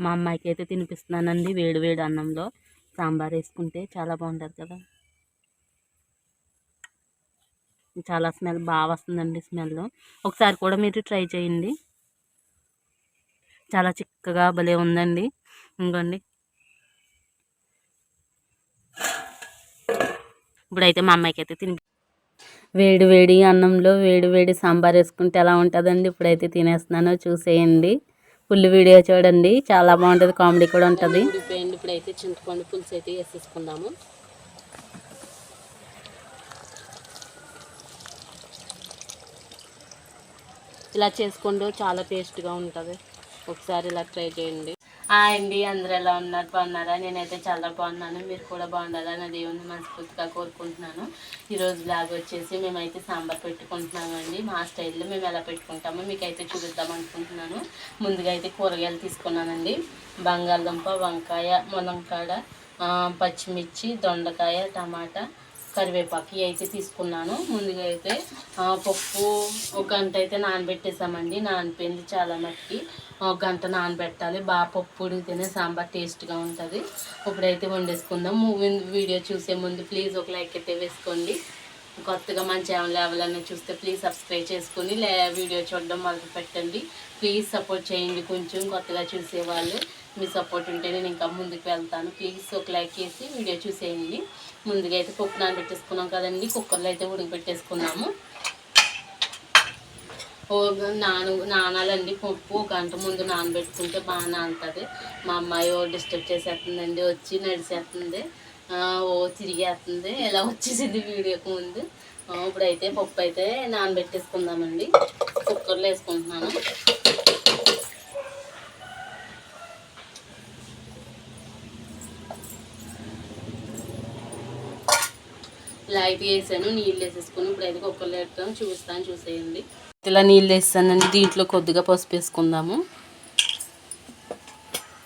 మా అమ్మాయికి అయితే తినిపిస్తున్నానండి వేడి వేడి అన్నంలో. సాంబార్ వేసుకుంటే చాలా బాగుంటుంది కదా. చాలా స్మెల్ బాగా వస్తుందండి స్మెల్. ఒకసారి కూడా మీరు ట్రై చేయండి. చాలా చిక్కగా భలే ఉందండి. ఇంకోండి. ఇప్పుడైతే మా అమ్మాయికి అయితే తిని వేడి వేడి అన్నంలో వేడి వేడి సాంబార్ వేసుకుంటే ఎలా ఉంటుందండి? ఇప్పుడైతే తినేస్తున్నానో చూసేయండి. ఫుల్ వీడియో చూడండి. చాలా బాగుంటుంది. కామెడీ కూడా ఉంటుంది. ఇప్పుడైతే చింతపండు పులుసు అయితే వేసేసుకుందాము. ఇలా చేసుకోండి చాలా టేస్ట్గా ఉంటుంది. ఒకసారి ఇలా ట్రై చేయండి. హాయ్ అండి అందరు ఎలా ఉన్నారు? బాగున్నారా? నేనైతే చాలా బాగున్నాను. మీరు కూడా బాగుండాలా అని దేవుని మనస్ఫూర్తిగా కోరుకుంటున్నాను. ఈరోజు బ్లాగ్ వచ్చేసి మేమైతే సాంబార్ పెట్టుకుంటున్నామండి మా స్టైల్లో మేము ఎలా పెట్టుకుంటామో మీకైతే చూపిద్దాం అనుకుంటున్నాను. ముందుగా అయితే కూరగాయలు తీసుకున్నానండి. బంగాళదుంప వంకాయ ములంకాడ పచ్చిమిర్చి దొండకాయ టమాటా కరివేపాకు అయితే తీసుకున్నాను. ముందుగా అయితే పప్పు ఒక గంట అయితే నానబెట్టేసామండి. నానిపోయింది చాలా మట్టి ఒక గంట నానబెట్టాలి. బాగా పప్పు ఉడికితేనే సాంబార్ టేస్ట్గా ఉంటుంది. ఇప్పుడైతే వండేసుకుందాం. మూవీ వీడియో చూసే ముందు ప్లీజ్ ఒక లైక్ అయితే వేసుకోండి. కొత్తగా మన ఛానల్ ఎవరైనా చూస్తే ప్లీజ్ సబ్స్క్రైబ్ చేసుకుని లే వీడియో చూడడం మొదలు పెట్టండి ప్లీజ్ సపోర్ట్ చేయండి కొంచెం. కొత్తగా చూసేవాళ్ళు మీ సపోర్ట్ ఉంటే నేను ఇంకా ముందుకు వెళ్తాను. ప్లీజ్ ఒక లైక్ చేసి వీడియో చూసేయండి. ముందుగా అయితే పప్పు నానబెట్టేసుకున్నాం కదండి. కుక్కర్లో అయితే ఉడకబెట్టేసుకున్నాము ఓ నాను నానాలండి పప్పు. ఒక గంట ముందు నానబెట్టుకుంటే బాగా నానుతుంది. మా అమ్మాయి ఓ డిస్టర్బ్ చేసేస్తుందండి. వచ్చి నడిచేస్తుంది. ఓ తిరిగేస్తుంది. ఇలా వచ్చేసింది వీడియోకి ముందు. ఇప్పుడైతే పప్పు అయితే నానబెట్టేసుకుందామండి. కుక్కర్లో వేసుకుంటున్నాను. లైట్ వేసాను నీళ్ళు వేసేసుకుని అయితే కుక్కర్లో పెట్టాను చూస్తాను చూసేయండి. ఇలా నీళ్ళు వేస్తానండి. దీంట్లో కొద్దిగా పసుపు వేసుకుందాము.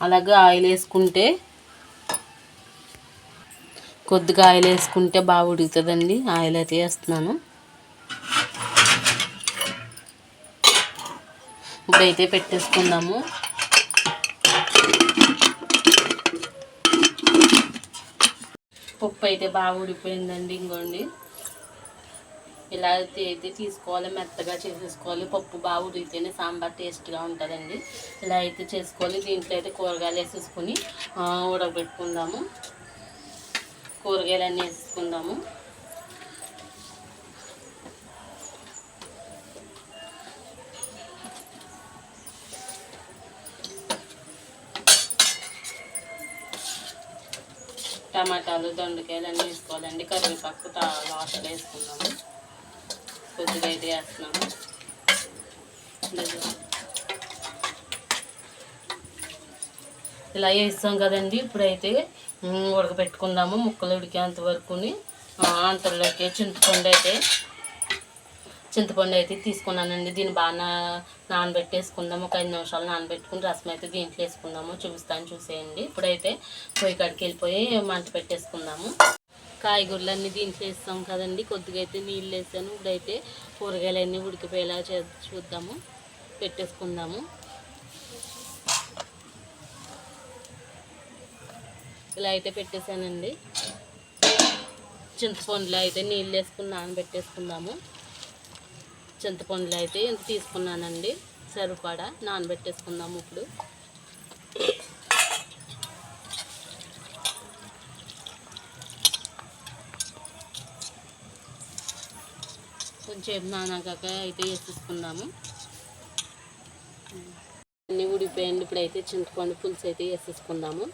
అలాగే ఆయిల్ వేసుకుంటే కొద్దిగా ఆయిల్ వేసుకుంటే బాగా ఉడుకుతుందండి. ఆయిల్ అయితే వేస్తున్నాను. ఇప్పుడైతే పెట్టేసుకుందాము. పప్పు అయితే బాగా ఉడిపోయిందండి ఇంకోండి. ఇలా అయితే అయితే తీసుకోవాలి మెత్తగా చేసేసుకోవాలి. పప్పు బాగా ఉడికితేనే సాంబార్ టేస్ట్గా ఉంటుందండి. ఇలా అయితే చేసుకోవాలి. దీంట్లో అయితే కూరగాయలు వేసేసుకుని ఉడకబెట్టుకుందాము. కూరగాయలు అన్నీ వేసేసుకుందాము. టమాటాలు దొండకాయలు అన్నీ వేసుకోవాలండి. కరివేపాకు తా- లాస్ట్లో వేసుకుందాము కొద్దిగా అయితే వేస్తున్నాము. ఇలా వేస్తాం కదండి. ఇప్పుడైతే ఉడకపెట్టుకుందాము ఉడకబెట్టుకుందాము ముక్కలు ఉడికేంత వరకుని. అంతలోకి చింతపండు అయితే చింతపండు అయితే తీసుకున్నానండి. దీన్ని బాగా నానబెట్టేసుకుందాము ఒక ఐదు నిమిషాలు నానబెట్టుకుని రసం అయితే దీంట్లో వేసుకుందాము. చూపిస్తాను చూసేయండి. ఇప్పుడైతే పొయ్యి కాడికి వెళ్ళిపోయి మంట పెట్టేసుకుందాము. కాయగూరలన్నీ దీంట్లో వేస్తాం కదండి. కొద్దిగా అయితే నీళ్ళు వేసాను. ఇప్పుడైతే కూరగాయలు అన్నీ ఉడికిపోయేలా చే చూద్దాము. పెట్టేసుకుందాము. ఇలా అయితే పెట్టేశానండి. చింతపండులో అయితే నీళ్ళు వేసుకుని నానబెట్టేసుకుందాము. చింతపండులో అయితే ఇంత తీసుకున్నానండి. సరిపడా నానబెట్టేసుకుందాము ఇప్పుడు. కొంచెం నానాక అయితే వేసేసుకుందాము. అన్నీ ఉడిపోయండి ఇప్పుడైతే చింతపండు పులుసు అయితే వేసేసుకుందాము.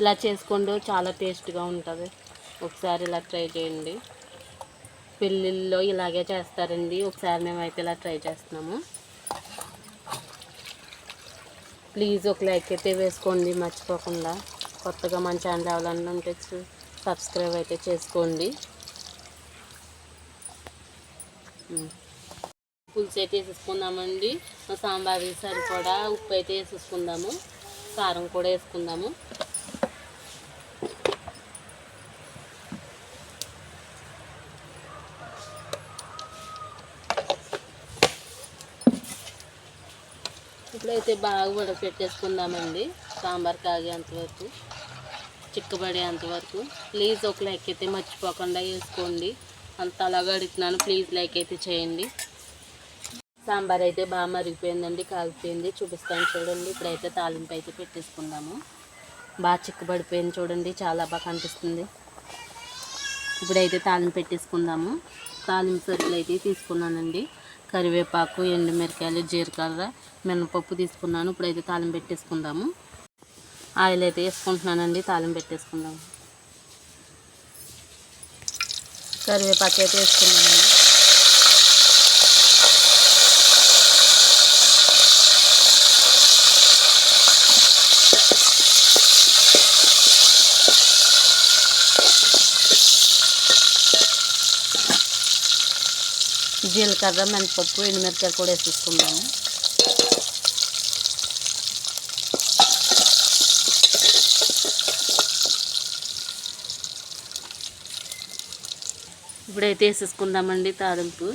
ఇలా చేసుకోండి చాలా టేస్ట్గా ఉంటుంది. ఒకసారి ఇలా ట్రై చేయండి. పెళ్ళిళ్ళలో ఇలాగే చేస్తారండి. ఒకసారి మేమైతే ఇలా ట్రై చేస్తున్నాము. ప్లీజ్ ఒక లైక్ అయితే వేసుకోండి మర్చిపోకుండా. కొత్తగా మన ఛానల్ ఎవరన్నా ఉంటే సబ్స్క్రైబ్ అయితే చేసుకోండి. పులుసు అయితే వేసేసుకుందామండి. సాంబార్ సరిపడా ఉప్పు అయితే వేసేసుకుందాము. కారం కూడా వేసుకుందాము. అయితే బాగా ఉడకపెట్టేసుకుందామండి సాంబార్ కాగేంతవరకు చిక్కబడేంతవరకు ప్లీజ్ ఒక లైక్ అయితే మర్చిపోకుండా వేసుకోండి. అంత అలాగా అడుగుతున్నాను ప్లీజ్ లైక్ అయితే చేయండి. సాంబార్ అయితే బాగా మరిగిపోయిందండి కాగిపోయింది చూపిస్తాను చూడండి. ఇప్పుడైతే తాలింపు అయితే పెట్టేసుకుందాము. బాగా చిక్కబడిపోయింది చూడండి చాలా బాగా కనిపిస్తుంది. ఇప్పుడైతే తాలింపు పెట్టేసుకుందాము. తాలింపు సరుకులు అయితే తీసుకున్నానండి. కరివేపాకు ఎండుమిరకాయలు జీలకర్ర మినపప్పు తీసుకున్నాను. ఇప్పుడైతే తాలింపు పెట్టేసుకుందాము. ఆయిల్ అయితే వేసుకుంటున్నానండి. తాలింపు పెట్టేసుకుందాము. కరివేపాకు అయితే వేసుకున్నానండి. జీలకర్ర మినపప్పు ఎండుమిరకాయలు కూడా వేసేసుకుందాము. ఇప్పుడైతే వేసేసుకుందామండి తాలింపు.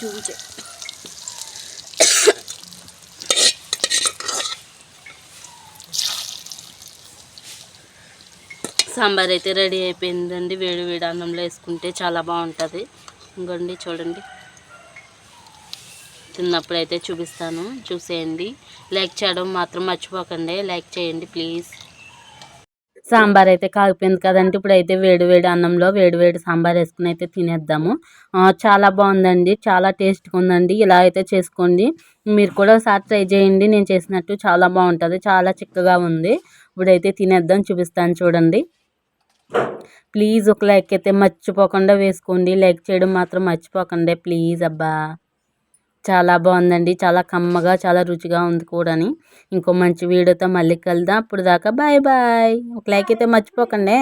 చూచే. సాంబార్ అయితే రెడీ అయిపోయిందండి. వేడి వేడి అన్నంలో వేసుకుంటే చాలా బాగుంటుంది. ఇంకోండి చూడండి. తిన్నప్పుడు అయితే చూపిస్తాను. చూసేయండి. లైక్ చేయడం మాత్రం మర్చిపోకండి. లైక్ చేయండి ప్లీజ్. సాంబార్ అయితే కాగిపోయింది కదండి. ఇప్పుడు అయితే వేడివేడి అన్నంలో వేడివేడి సాంబార్ వేసుకుని అయితే తినేద్దాము. చాలా బాగుందండి. చాలా టేస్ట్గా ఉందండి. ఇలా అయితే చేసుకోండి. మీరు కూడా ఒకసారి ట్రై చేయండి. నేను చేసినట్టు చాలా బాగుంటుంది. చాలా చిక్కగా ఉంది. ఇప్పుడైతే తినేద్దాం. చూపిస్తాను చూడండి. ప్లీజ్ ఒక లైక్ అయితే మర్చిపోకుండా వేసుకోండి. లైక్ చేయడం మాత్రం మర్చిపోకండి. ప్లీజ్ అబ్బా. చాలా బాగుందండి. చాలా కమ్మగా చాలా రుచిగా ఉంది కూడాని. ఇంకో మంచి వీడియోతో మళ్ళీ కలుద్దాం. అప్పుడు దాకా బాయ్ బాయ్. ఒక లైక్ అయితే మర్చిపోకండి.